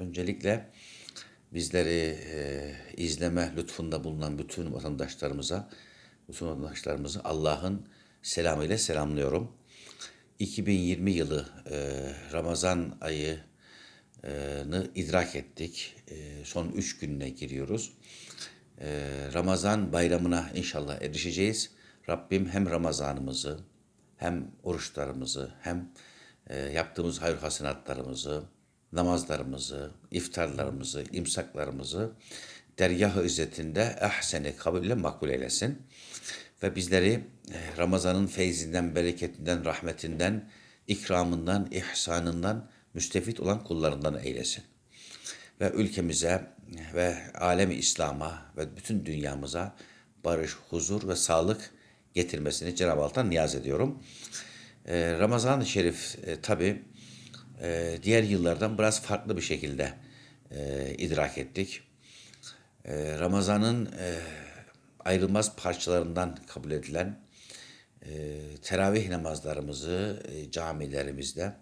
Öncelikle bizleri e, izleme lütfunda bulunan bütün vatandaşlarımıza, bütün vatandaşlarımızı Allah'ın selamıyla selamlıyorum. 2020 yılı e, Ramazan ayını idrak ettik. E, son üç gününe giriyoruz. E, Ramazan bayramına inşallah erişeceğiz. Rabbim hem Ramazanımızı hem oruçlarımızı hem e, yaptığımız hayır hasenatlarımızı, namazlarımızı, iftarlarımızı, imsaklarımızı dergah-ı izzetinde ehseni kabul makbul eylesin. Ve bizleri e, Ramazan'ın feyzinden, bereketinden, rahmetinden, ikramından, ihsanından müstefit olan kullarından eylesin. Ve ülkemize ve alemi İslam'a ve bütün dünyamıza barış, huzur ve sağlık getirmesini Cenab-ı Allah'tan niyaz ediyorum. Ee, Ramazan-ı Şerif tabi e, diğer yıllardan biraz farklı bir şekilde e, idrak ettik. E, Ramazan'ın e, ayrılmaz parçalarından kabul edilen e, teravih namazlarımızı e, camilerimizde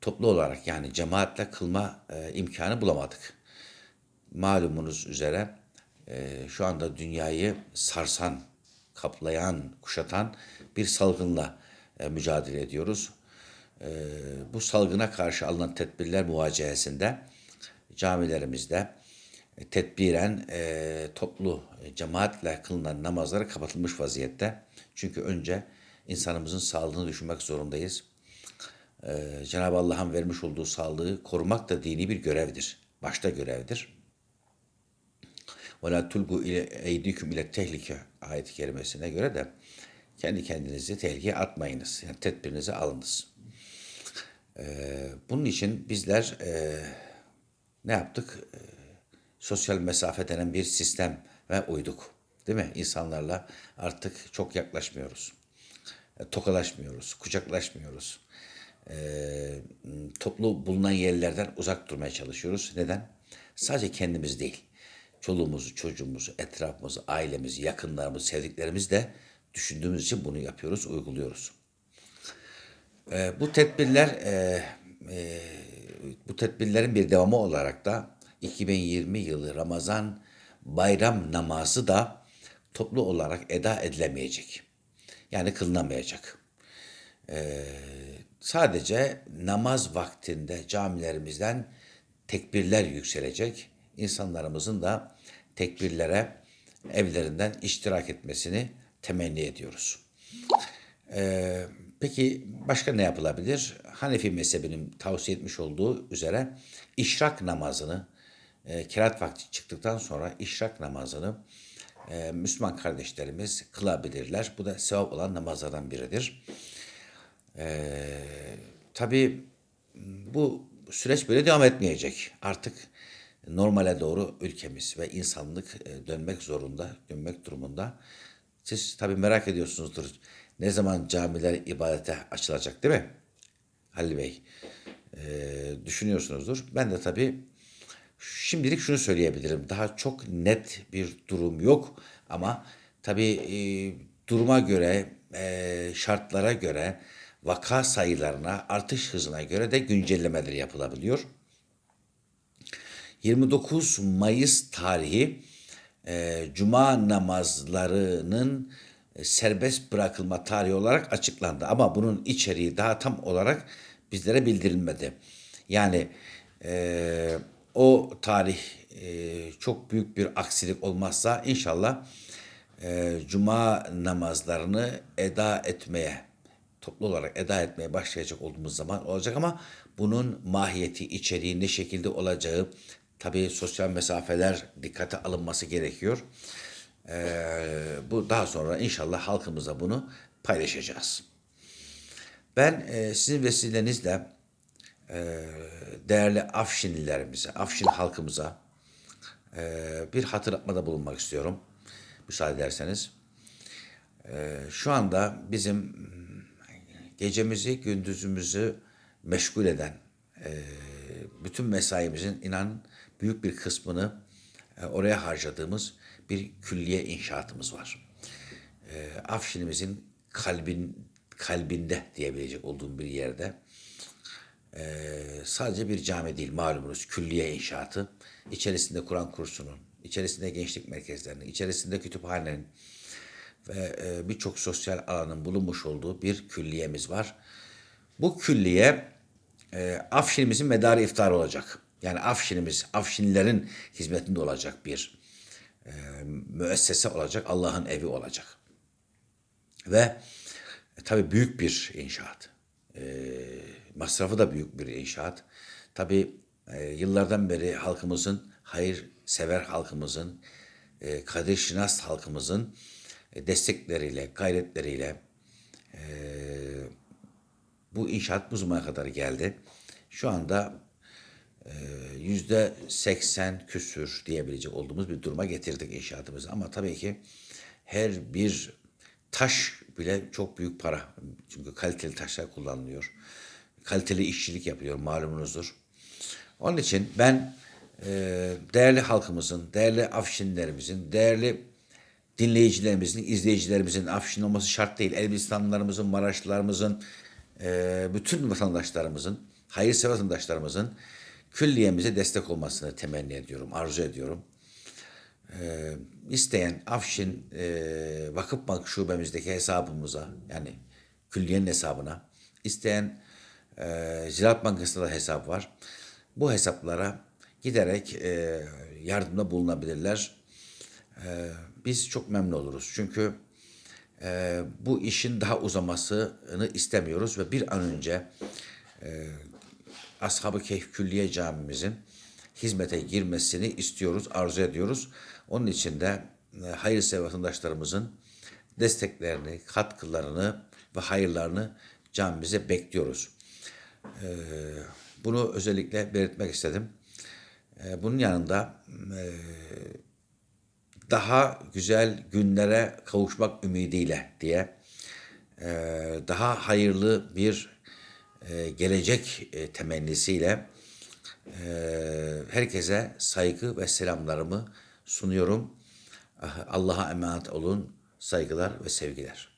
toplu olarak yani cemaatle kılma e, imkanı bulamadık. Malumunuz üzere e, şu anda dünyayı sarsan, kaplayan, kuşatan bir salgınla e, mücadele ediyoruz E, bu salgına karşı alınan tedbirler muvacehesinde camilerimizde e, tedbiren e, toplu e, cemaatle kılınan namazları kapatılmış vaziyette. Çünkü önce insanımızın sağlığını düşünmek zorundayız. E, Cenab-ı Allah'ın vermiş olduğu sağlığı korumak da dini bir görevdir. Başta görevdir. وَلَا تُلْقُوا اَيْدِكُمْ ile tehlike ayet-i kerimesine göre de kendi kendinizi tehlikeye atmayınız. Yani tedbirinizi alınız. Ee, bunun için bizler e, ne yaptık? E, sosyal mesafe denen bir sistem ve uyduk. Değil mi? İnsanlarla artık çok yaklaşmıyoruz. E, tokalaşmıyoruz, kucaklaşmıyoruz. E, toplu bulunan yerlerden uzak durmaya çalışıyoruz. Neden? Sadece kendimiz değil. Çoluğumuzu, çocuğumuzu, etrafımızı, ailemizi, yakınlarımızı, sevdiklerimizi de düşündüğümüz için bunu yapıyoruz, uyguluyoruz. E, bu tedbirler, e, e, bu tedbirlerin bir devamı olarak da 2020 yılı Ramazan bayram namazı da toplu olarak eda edilemeyecek. Yani kılınamayacak. E, sadece namaz vaktinde camilerimizden tekbirler yükselecek. İnsanlarımızın da tekbirlere evlerinden iştirak etmesini temenni ediyoruz. Ee, peki başka ne yapılabilir? Hanefi mezhebinin tavsiye etmiş olduğu üzere işrak namazını, e, kirat vakti çıktıktan sonra işrak namazını e, Müslüman kardeşlerimiz kılabilirler. Bu da sevap olan namazlardan biridir. E, tabii bu süreç böyle devam etmeyecek. Artık normale doğru ülkemiz ve insanlık e, dönmek zorunda, dönmek durumunda. Siz tabii merak ediyorsunuzdur. Ne zaman camiler ibadete açılacak değil mi? Halil Bey. Ee, düşünüyorsunuzdur. Ben de tabii şimdilik şunu söyleyebilirim. Daha çok net bir durum yok. Ama tabii e, duruma göre, e, şartlara göre, vaka sayılarına, artış hızına göre de güncellemeler yapılabiliyor. 29 Mayıs tarihi e, cuma namazlarının e, serbest bırakılma tarihi olarak açıklandı. Ama bunun içeriği daha tam olarak bizlere bildirilmedi. Yani e, o tarih e, çok büyük bir aksilik olmazsa inşallah e, cuma namazlarını eda etmeye toplu olarak eda etmeye başlayacak olduğumuz zaman olacak ama bunun mahiyeti, içeriği ne şekilde olacağı tabii sosyal mesafeler dikkate alınması gerekiyor. Ee, bu daha sonra inşallah halkımıza bunu paylaşacağız. Ben e, sizin vesilenizle e, değerli Afşinlilerimize, Afşin halkımıza e, bir hatırlatmada bulunmak istiyorum. Müsaade ederseniz. E, şu anda bizim gecemizi, gündüzümüzü meşgul eden, e, bütün mesaimizin inan büyük bir kısmını oraya harcadığımız bir külliye inşaatımız var. E, Afşinimizin kalbin kalbinde diyebilecek olduğum bir yerde Ee, sadece bir cami değil malumunuz külliye inşaatı. İçerisinde Kur'an kursunun, içerisinde gençlik merkezlerinin, içerisinde kütüphanenin ve e, birçok sosyal alanın bulunmuş olduğu bir külliyemiz var. Bu külliye e, Afşinimizin medarı iftar olacak. Yani Afşinimiz, Afşinlilerin hizmetinde olacak bir e, müessese olacak, Allah'ın evi olacak. Ve e, tabii büyük bir inşaat. E, masrafı da büyük bir inşaat. Tabii e, yıllardan beri halkımızın, hayırsever halkımızın, e, kadir şinas halkımızın e, destekleriyle, gayretleriyle e, bu inşaat bu zamana kadar geldi. Şu anda yüzde seksen küsür diyebilecek olduğumuz bir duruma getirdik inşaatımızı. Ama tabii ki her bir taş bile çok büyük para. Çünkü kaliteli taşlar kullanılıyor. Kaliteli işçilik yapıyor malumunuzdur. Onun için ben e, değerli halkımızın, değerli afşinlerimizin, değerli dinleyicilerimizin, izleyicilerimizin afşin olması şart değil. Elbistanlılarımızın, Maraşlılarımızın, e, bütün vatandaşlarımızın, hayırsever vatandaşlarımızın külliyemize destek olmasını temenni ediyorum, arzu ediyorum. E, isteyen Afşin e, Vakıfbank şubemizdeki hesabımıza yani külliyenin hesabına, isteyen e, Ziraat Bankası'nda da hesap var. Bu hesaplara giderek e, yardımda bulunabilirler. E, biz çok memnun oluruz. Çünkü e, bu işin daha uzamasını istemiyoruz ve bir an önce e, Ashab-ı Kehf Külliye Camimizin hizmete girmesini istiyoruz, arzu ediyoruz. Onun için de e, hayırsever vatandaşlarımızın desteklerini, katkılarını ve hayırlarını camimize bekliyoruz. E, bunu özellikle belirtmek istedim. E, bunun yanında daha güzel günlere kavuşmak ümidiyle diye daha hayırlı bir e, gelecek e, temennisiyle e, herkese saygı ve selamlarımı sunuyorum. Allah'a emanet olun. Saygılar ve sevgiler.